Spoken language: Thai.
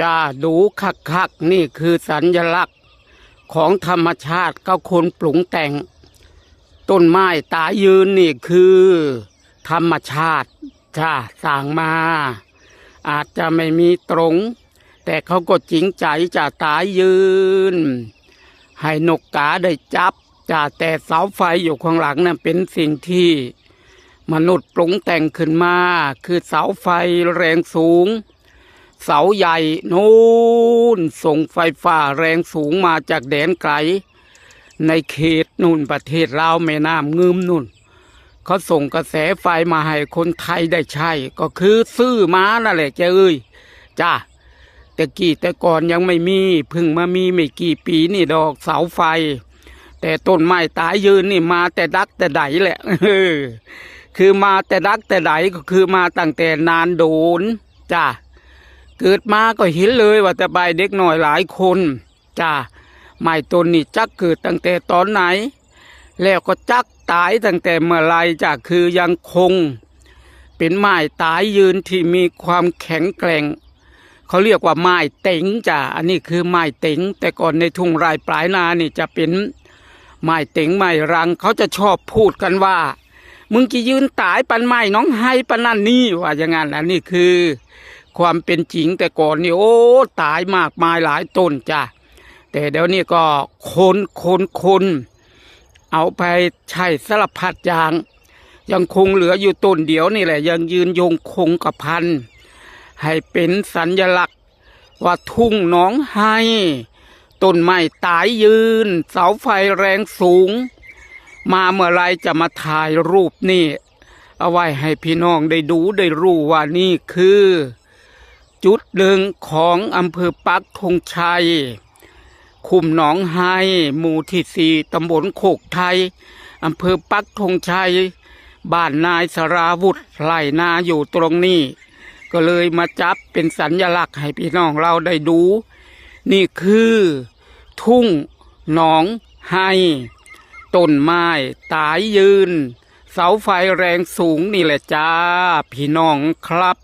จะดูคักคักนี่คือสัญลักษณ์ของธรรมชาติก็คนปรุงแต่ง ต้นไม้ตายยืนนี่คือ ธรรมชาติจะสร้างมา อาจจะไม่มีตรง แต่เขาก็จริงใจจะตายยืน ให้นกกาได้จับจะแต่เสาไฟอยู่ข้างหลังนั้นเป็นสิ่งที่มนุษย์ปรุงแต่งขึ้นมา คือเสาไฟแรงสูง เสาใหญ่นู่นส่งไฟฟ้าแรงสูงมาจากแดนไกล ในเขตนู่นประเทศลาวแม่น้ำงืมนู่นเขาส่งกระแสไฟมาให้คนไทยได้ใช้ ก็คือซื้อมานั่นแหละเจ้เอ้ยจ้าแต่กี่แต่ก่อนยังไม่มีเพิ่งมามีไม่กี่ปีนี่ดอกเสาไฟ แต่ต้นไม้ตายยืนนี่มาแต่ดักแต่ใดแหละคือมาแต่ดักแต่ใดก็คือมาตั้งแต่นานโดนจ้า เกิดมาก็เห็นเลยว่าแต่ใบเด็กหน่อยหลายคนจ้าไม้ต้นนี่จักเกิดตั้งแต่ตอนไหน แล้วก็จักตายตั้งแต่เมื่อไรจ้ะคือยังคง เป็นไม้ตายยืนที่มีความแข็งแกร่งเขาเรียกว่าไม้เต็งจ้ะอันนี้คือไม้เต็งแต่ก่อนในทุ่งไร่ปลายนานี่จะเป็นไม้เต็งไม้รังเขาจะชอบพูดกันว่า มึงจะยืนตายปันไม้น้องไห้ปันนั่นนี่ว่าอย่างนั้นอันนี้คือ ความเป็นจริงแต่ก่อนนี่โอ้ตายมากมายหลายต้นจ้ะแต่เดี๋ยวนี้ก็คนคนคนเอาไปใช้สลับพัดยาง ยังคงเหลืออยู่ต้นเดียวนี่แหละ ยังยืนยงคงกับพัน ให้เป็นสัญลักษณ์ว่าทุ่งหน้องไห้ต้นไม้ตายยืน เสาไฟแรงสูง มาเมื่อไรจะมาถ่ายรูปนี่ เอาไว้ให้พี่น้องได้ดูได้รู้ว่านี่คือ จุดหนึ่งของอำเภอปักธงชัย คุมหนองไฮหมู่ที่สี่ตำบลโคกไทยอำเภอปักธงชัย บ้านนายสราวุธไร่นาอยู่ตรงนี้ ก็เลยมาจับเป็นสัญลักษณ์ให้พี่น้องเราได้ดู นี่คือ ทุ่งหนองไฮต้นไม้ตายยืน เสาไฟแรงสูงนี่แหละจ้า พี่น้องครับ